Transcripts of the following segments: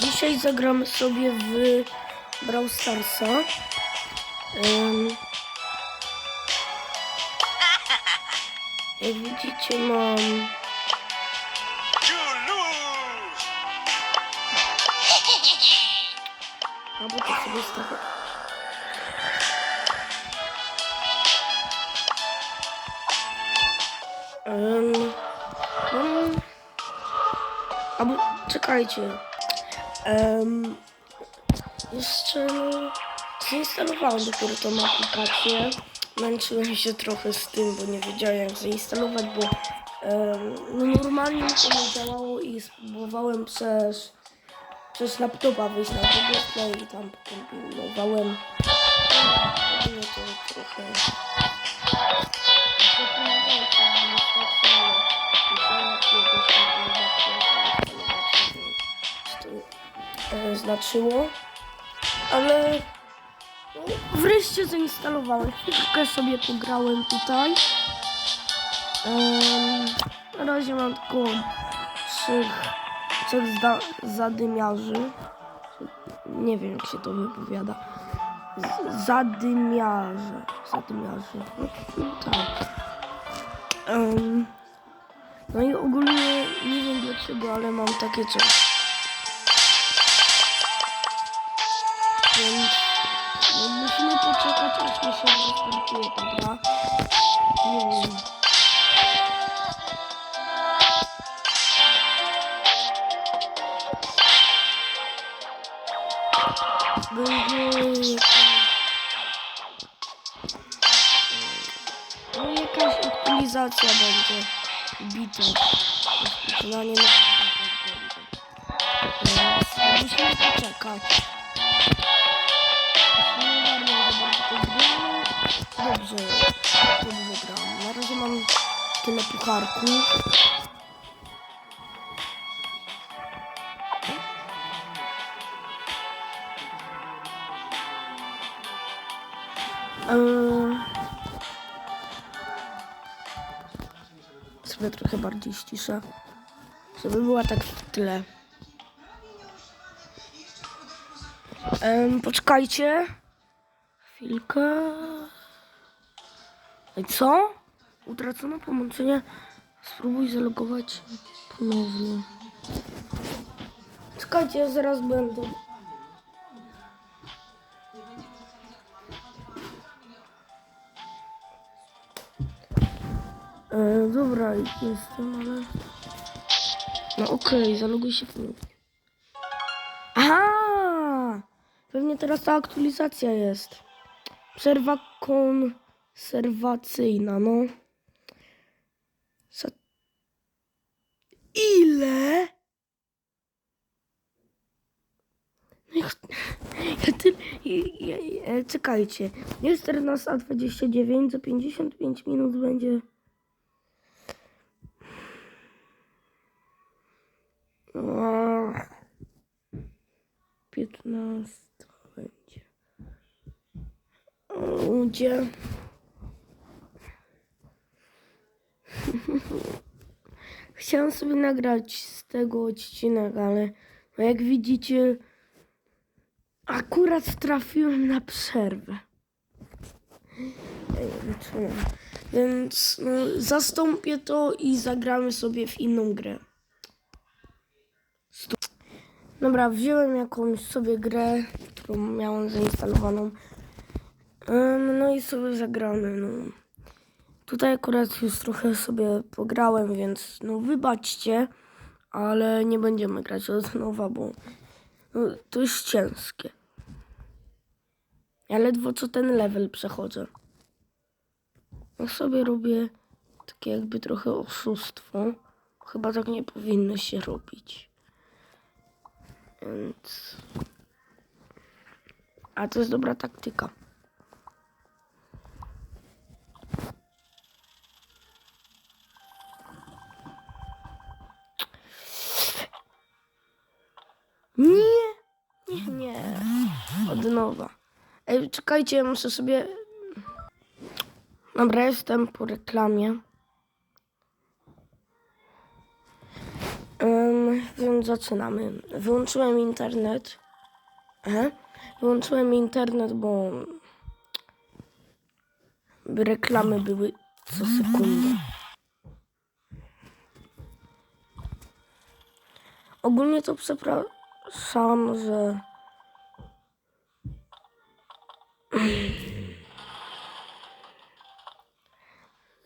Dzisiaj zagramy sobie w Brawl Starsa. Em, jak widzicie mam... You lose! A bo to sobie. Um. Albo czekajcie. Um, jeszcze zainstalowałem dopiero tą aplikację. Męczyłem się trochę z tym, bo nie wiedziałem jak zainstalować, bo em, no normalnie to nie działało i spróbowałem przez przez laptopa wyjść na Google Play i tam kombinowałem. No to trochę... znaczyło. Ale wreszcie zainstalowałem. Chwilkę sobie pograłem tutaj. Na razie mam tylko trzech trzech zadymiarzy. Nie wiem, jak się to wypowiada. Z- zadymiarze. Zadymiarze. Tak. Em, no i ogólnie nie wiem dlaczego, ale mam takie coś. Więc no, musimy poczekać, aż mi się wystartuje ta gra. Nie wiem. Będzie jakaś... No jakaś aktualizacja będzie bitew. Rozpoczynanie nowych Dobrze, dobrze gram. Na razie mam tyle pucharków. Sobie trochę bardziej ściszę. Żeby była tak w tyle. Em, poczekajcie. Chwilkę. Co? Utracono połączenie. Spróbuj zalogować ponownie. Czekajcie, ja zaraz będę. E, dobra, jestem, ale... No okej, zaloguj się ponownie. Aha! Pewnie teraz ta aktualizacja jest. Przerwa konserwacyjna, no. Za... Ile? No. Ja ja, ja, ja, czekajcie. Jest 14.29, za 55 minut będzie... 15 będzie. Ludzie. Chciałam sobie nagrać z tego odcinek, ale no jak widzicie, akurat trafiłem na przerwę. Więc no, zastąpię to i zagramy sobie w inną grę. Dobra, wziąłem jakąś sobie grę, którą miałem zainstalowaną. No i sobie zagramy, no. Tutaj akurat już trochę sobie pograłem, więc no wybaczcie, ale nie będziemy grać od nowa, bo no, to jest ciężkie. Ja ledwo co ten level przechodzę. No sobie robię takie jakby trochę oszustwo. Chyba tak nie powinno się robić. Więc... A to jest dobra taktyka. Nie, nie, nie. Od nowa. Ej, czekajcie, muszę sobie... Dobra, jestem po reklamie. Em, więc zaczynamy. Wyłączyłem internet. Aha. Wyłączyłem internet, bo by reklamy były co sekundę. Ogólnie to przepraszam, że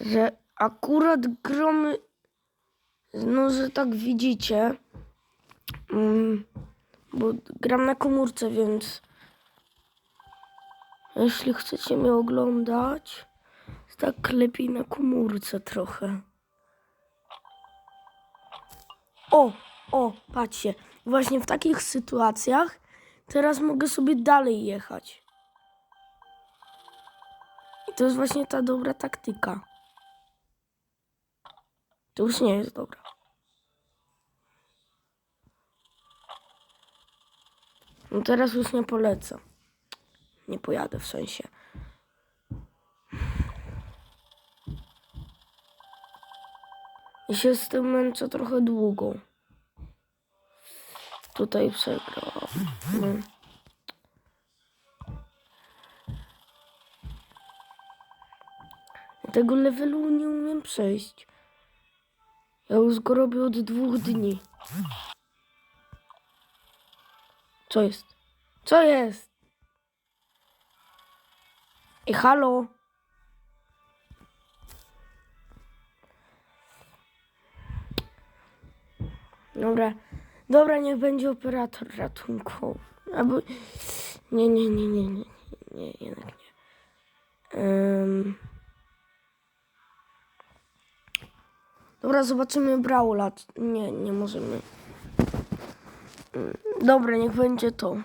że akurat gromy, no że tak widzicie, mm, bo gram na komórce, więc jeśli chcecie mnie oglądać, tak lepiej na komórce trochę. O, o, patrzcie, właśnie w takich sytuacjach teraz mogę sobie dalej jechać. I to jest właśnie ta dobra taktyka. To już nie jest dobra. No teraz już nie polecę. Nie pojadę w sensie. I się z tym męczę trochę długo. Tutaj przegrałam. No. Ja Tego levelu nie umiem przejść. Ja już go robię od dwóch dni. Co jest? Co jest? I halo? Dobra, dobra, niech będzie operator ratunkowy. Albo... Nie, nie, nie, nie, nie, nie, jednak nie. Em. Dobra, zobaczymy Braula. Nie, nie możemy. Dobra, niech będzie to.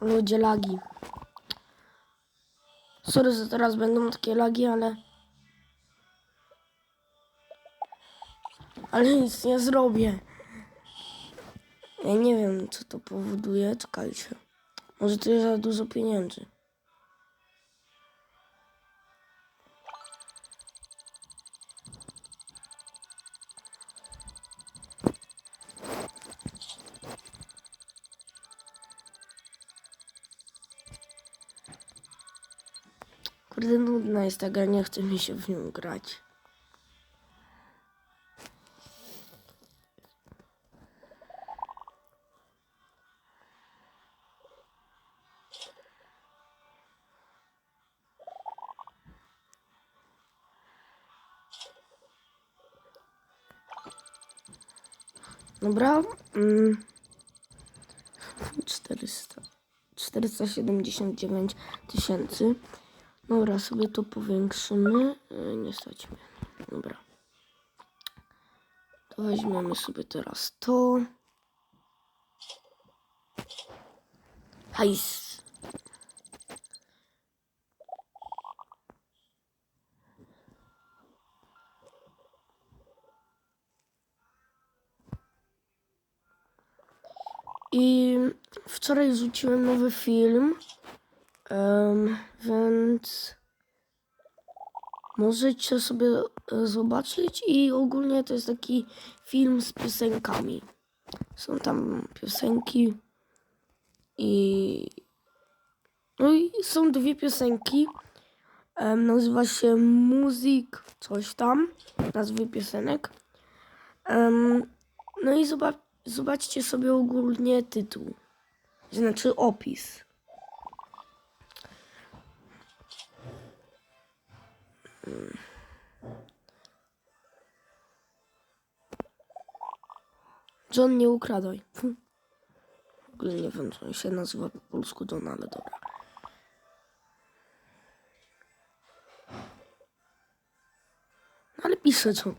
Ludzie lagi. Sorry, że teraz będą takie lagi, ale... Ale nic nie zrobię. Ja nie wiem, co to powoduje. Czekajcie. Może to jest za dużo pieniędzy. Jest ta gra, nie chce mi się w nią grać. Dobra. Mm. 400. 479 tysięcy. Dobra, sobie to powiększymy. E, Nie stać mnie. Dobra. To weźmiemy sobie teraz to. Hajs. I wczoraj rzuciłem nowy film. Em, więc możecie sobie e, zobaczyć i ogólnie to jest taki film z piosenkami. Są tam piosenki i no i są dwie piosenki. Em, nazywa się Muzik coś tam, nazwy piosenek. Em, no i zobac zobaczcie sobie ogólnie tytuł, znaczy opis. John, nie ukradaj. W ogóle nie wiem, co się nazywa po polsku John, ale dobra. Ale pisze John.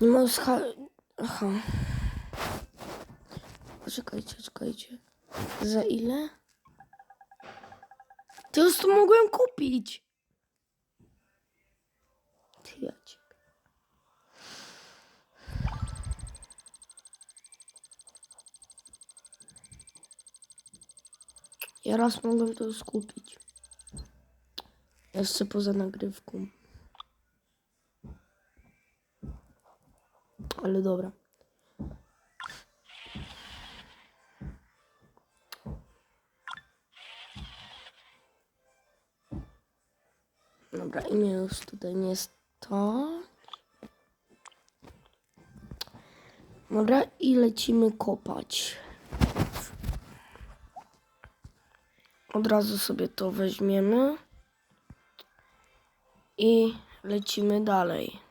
Nie mogę scha... Aha. Poczekajcie, czekajcie. Za ile? Ty już to mogłem kupić. Ty. Ja raz mogłem to już kupić. Jeszcze poza nagrywką. Ale dobra. Dobra, i mnie już tutaj nie to. Dobra, i lecimy kopać. Od razu sobie to weźmiemy. I lecimy dalej.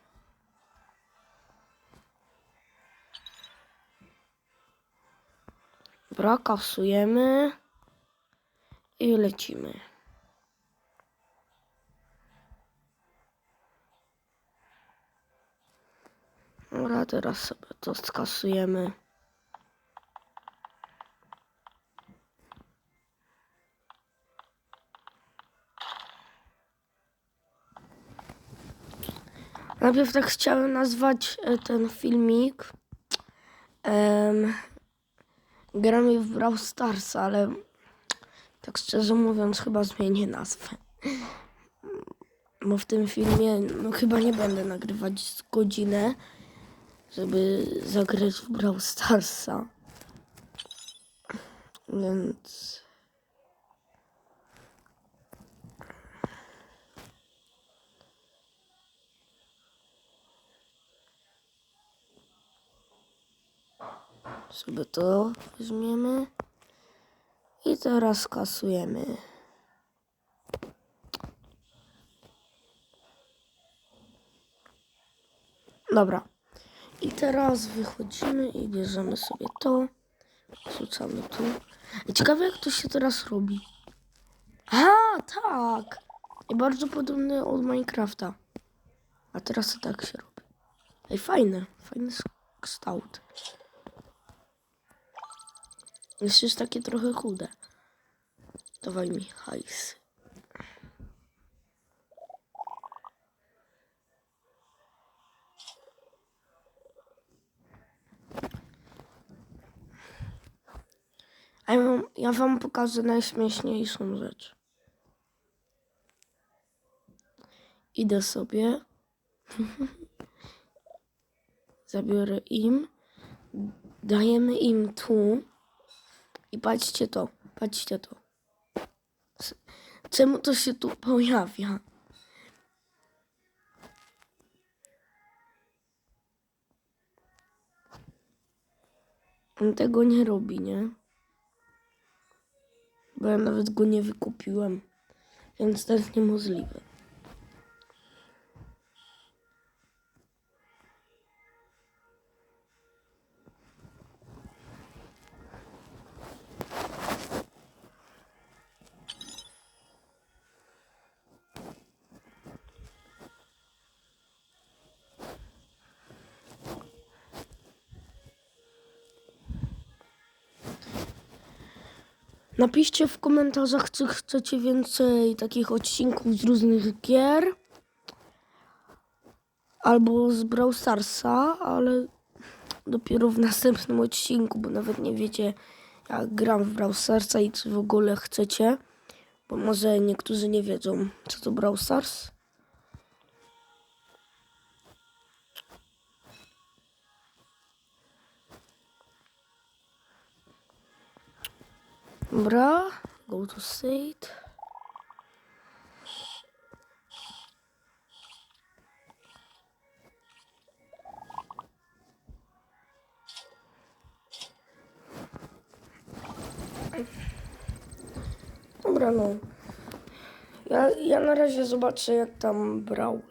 Dobra, kasujemy. I lecimy. Dobra, teraz sobie to skasujemy. Najpierw tak chciałem nazwać e, ten filmik. Em, gramy w Brawl Stars, ale tak szczerze mówiąc chyba zmienię nazwę. Bo w tym filmie no chyba nie będę nagrywać godzinę, żeby zagrać w Brawl Starsa. Więc... sobie to weźmiemy i teraz kasujemy. Dobra. I teraz wychodzimy i bierzemy sobie to. Wrzucamy tu. I ciekawe jak to się teraz robi. A, tak. I bardzo podobny od Minecrafta. A teraz to tak się robi. Ej. Fajny sk- kształt. Jest już takie trochę chude. Dawaj mi hajs. A ja wam, ja wam pokażę najśmieszniejszą rzecz. Idę sobie. Zabiorę im. Dajemy im tu. I patrzcie to. Patrzcie to. Czemu to się tu pojawia? On tego nie robi, nie? Bo ja nawet go nie wykupiłem. Więc to jest niemożliwe. Napiszcie w komentarzach, czy chcecie więcej takich odcinków z różnych gier. Albo z Brawl Starsa, ale dopiero w następnym odcinku, bo nawet nie wiecie, jak gram w Brawl Starsa i czy w ogóle chcecie. Bo może niektórzy nie wiedzą, co to Brawl Stars. Dobra, go to state. Dobra, no. Ja, ja na razie zobaczę, jak tam brał.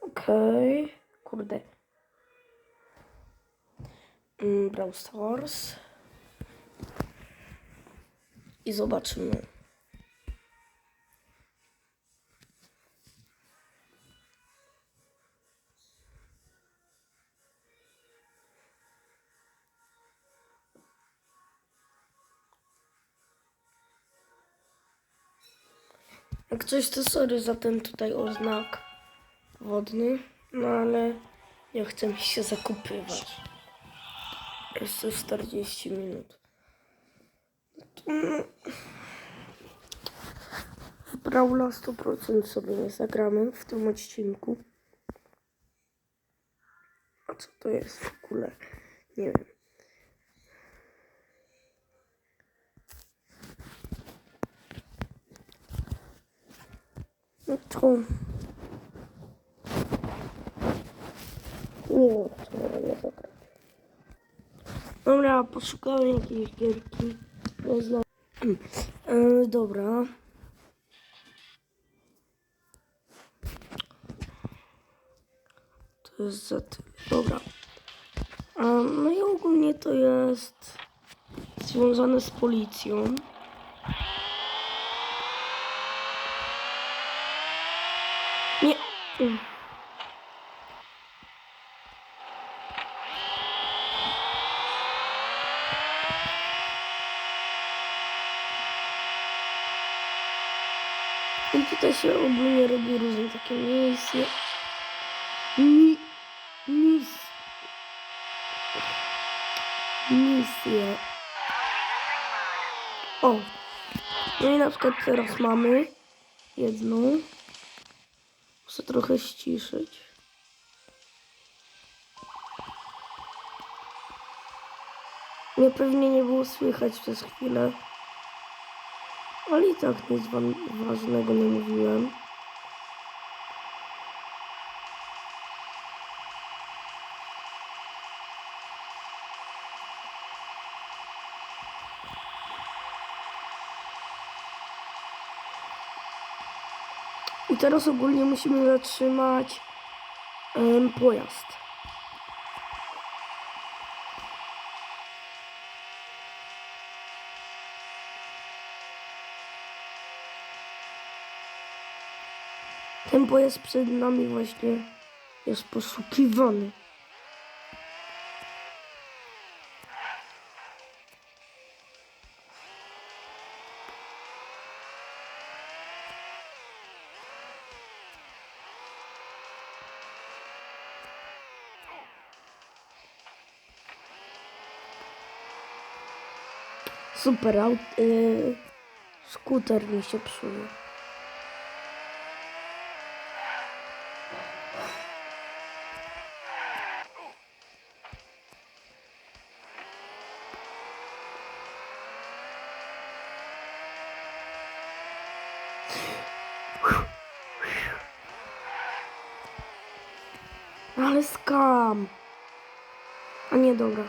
Okej. Kurde. Mm, Brawl Stars i zobaczymy. Jak coś to sorry za ten tutaj oznak wodny, no ale nie chcę mi się zakupywać. Jeszcze 40 minut. W Brawla 100% sobie nie zagramy w tym odcinku. A co to jest w ogóle? Nie wiem. No to... Nie wiem, co zagrać. Dobra, poszukałem jakiejś gierki. Znam. E, dobra. To jest za tyle. Dobra. A, no i ogólnie to jest związane z policją. Nie. I tutaj się ogólnie robi różne takie misje. Mi, mis, misje. O. No i na przykład teraz mamy jedną. Muszę trochę ściszyć. Mnie pewnie nie było słychać przez chwilę. I tak nic wam ważnego nie mówiłem. I teraz ogólnie musimy zatrzymać em, pojazd. Ten pojazd przed nami właśnie jest poszukiwany. Super, aut, yy, skuter mi się psuje. Ale skam. A nie, dobra.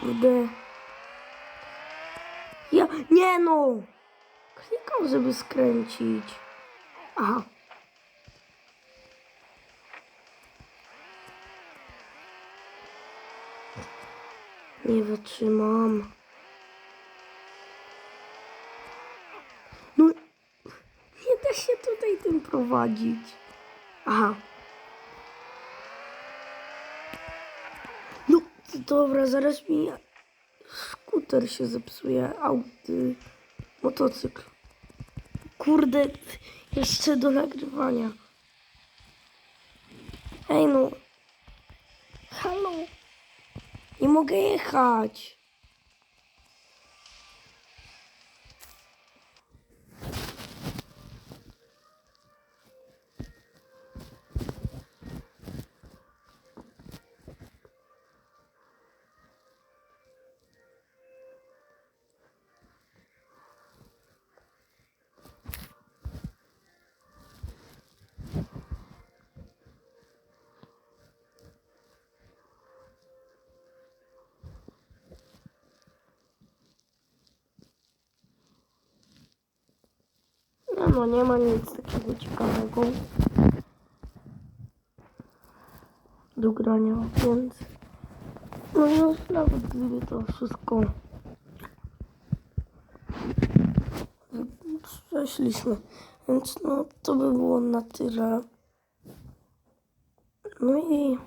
Kurde. Ja, nie no! Klikam, żeby skręcić. Aha. Nie wytrzymam. No, nie da się tutaj tym prowadzić. Aha. No, dobra, zaraz mi skuter się zepsuje, auty, motocykl. Kurde, jeszcze do nagrywania. Ej no. Halo. Nie mogę jechać. No, nie ma nic takiego ciekawego do grania, więc no już nawet gdyby to wszystko przeszliśmy, więc no to by było na tyle. No i.